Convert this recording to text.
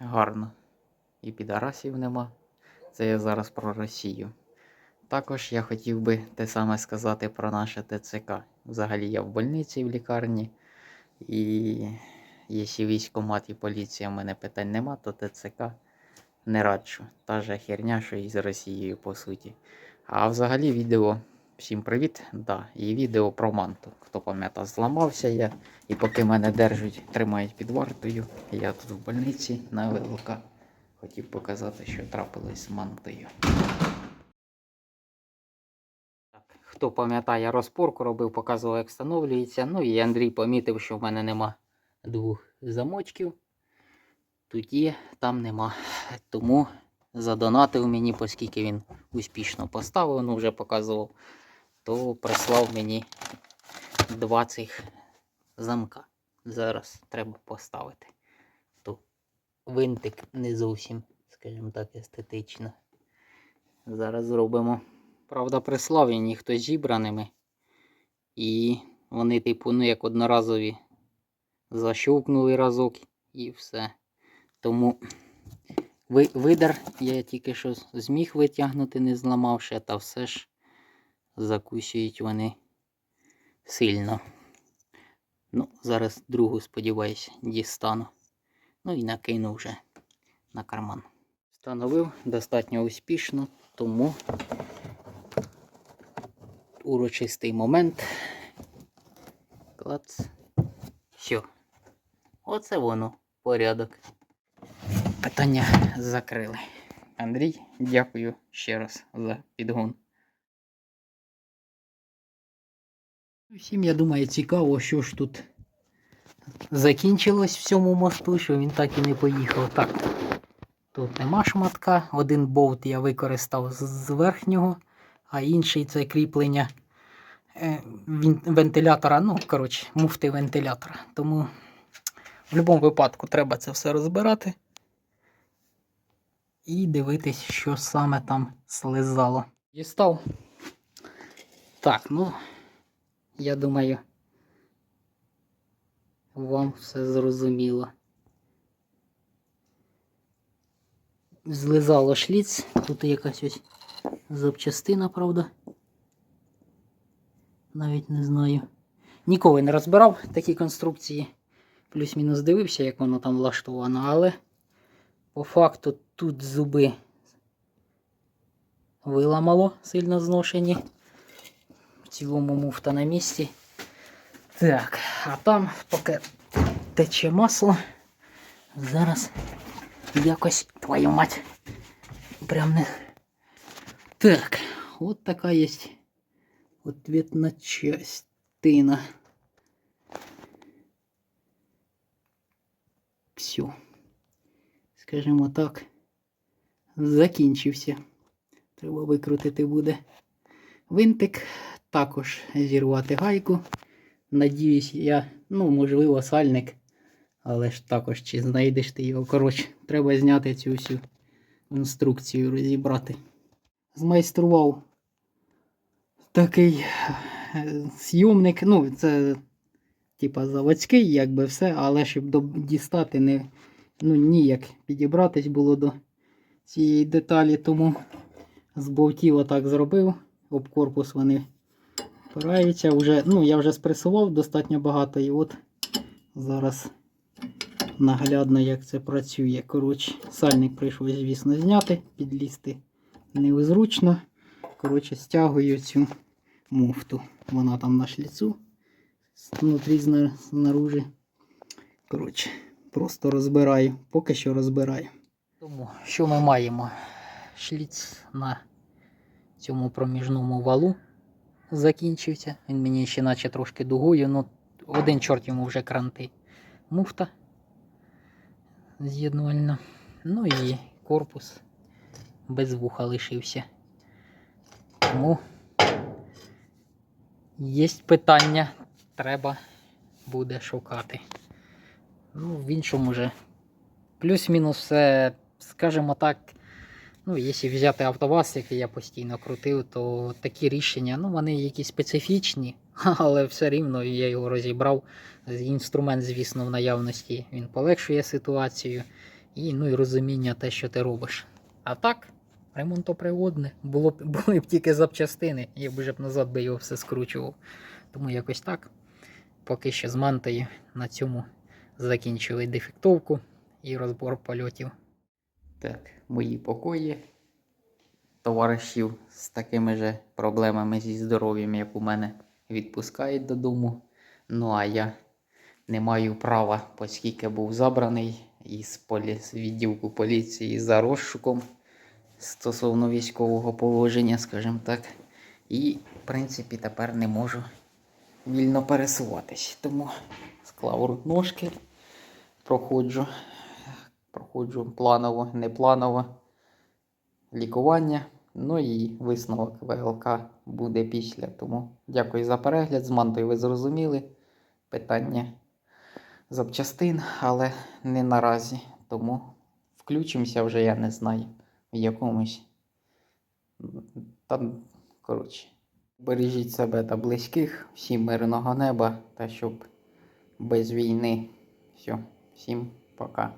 гарно. І підарасів нема. Це я зараз про Росію. Також я хотів би те саме сказати про наше ТЦК. Взагалі я в больниці в лікарні. І якщо військкомат і поліція в мене питань нема, то ТЦК не раджу. Та же херня, що і з Росією, по суті. А взагалі відео. Всім привіт! Да, і відео про манту. Хто пам'ятає, зламався я. І поки мене держать, тримають під вартою, я тут в больниці на ВЛК. Хотів показати, що трапилось з мантою. Так, хто пам'ятає, розпорку робив, показував, як встановлюється. Ну і Андрій помітив, що в мене нема двох замочків. Тут є, там нема. Тому задонатив мені, оскільки він успішно поставив, ну вже показував, то прислав мені два цих замка. Зараз треба поставити. То винтик не зовсім, скажімо так, естетично. Зараз зробимо. Правда, прислав він хтось зібраними. І вони, типу, ну як одноразові защовкнули разок і все. Тому ви, видар я тільки що зміг витягнути, не зламавши, та все ж закусюють вони сильно. Ну, зараз другу, сподіваюся, дістану. Ну і накину вже на карман. Встановив достатньо успішно, тому урочистий момент. Клац. Все. Оце воно. Порядок. Питання закрили. Андрій, дякую ще раз за підгон. Всім, я думаю, цікаво, що ж тут закінчилось в цьому мосту, що він так і не поїхав. Так, тут нема шматка. Один болт я використав з- з верхнього, а інший це кріплення е, вентилятора. Ну, коротше, муфти вентилятора. Тому в будь-якому випадку треба це все розбирати і дивитись, що саме там слизало. Дістав. Так, ну, я думаю, вам все зрозуміло. Злизало шліц. Тут якась ось запчастина, правда. Навіть не знаю. Ніколи не розбирав такі конструкції. Плюс-мінус дивився, як воно там влаштовано, але по факту тут зуби виламало сильно зношені. Цілому муфта на місці. Так, а там поки тече масло. Зараз якось твою мать. Прям не. Так, от така є ответна частина. Все. Скажімо так, закінчився. Треба викрутити буде винтик, також зірвати гайку. Надіюсь, я, ну, можливо, сальник, але ж також чи знайдеш ти його. Коротше, треба зняти цю всю інструкцію, розібрати. Змайстрував такий е, зйомник. Ну, це типа заводський, якби все, але щоб дістати не ну, ніяк підібратись було до цієї деталі, тому з болтів отак зробив. Об корпус вони впираються. Вже, ну, я вже спресував достатньо багато, і от зараз наглядно, як це працює. Коротше, сальник прийшлось, звісно, зняти, підлізти незручно. Коротше, стягую цю муфту. Вона там на шліцу. Внутрі зна- знаружи. Коротше, просто розбираю. Поки що розбираю. Тому що ми маємо? Шліц на цьому проміжному валу закінчився. Він мені ще наче трошки дугою, ну один чорт йому вже кранти. Муфта з'єднувальна. Ну і корпус без вуха лишився. Тому є питання, треба буде шукати. Ну, в іншому вже плюс-мінус все, скажімо так. Ну, якщо взяти АвтоВАЗ, який я постійно крутив, то такі рішення, ну, вони якісь специфічні, але все рівно я його розібрав. Інструмент, звісно, в наявності він полегшує ситуацію. І, ну, і розуміння те, що ти робиш. А так, ремонтоприводне. Було б, були б тільки запчастини, я б вже б назад би його все скручував. Тому якось так. Поки що з мантою на цьому закінчили дефектовку і розбор польотів. Так, мої покої. Товаришів з такими же проблемами зі здоров'ям, як у мене, відпускають додому. Ну а я не маю права, оскільки був забраний із полі... відділку поліції за розшуком стосовно військового положення, скажімо так. І, в принципі, тепер не можу вільно пересуватись. Тому склав ножки, проходжу, проходжу планово, непланово лікування. Ну і висновок ВЛК буде після. Тому дякую за перегляд. З мантою ви зрозуміли питання запчастин, але не наразі. Тому включимося вже, я не знаю, в якомусь. Та, коротше, бережіть себе та близьких, всім мирного неба та щоб без війни. Все, всім пока.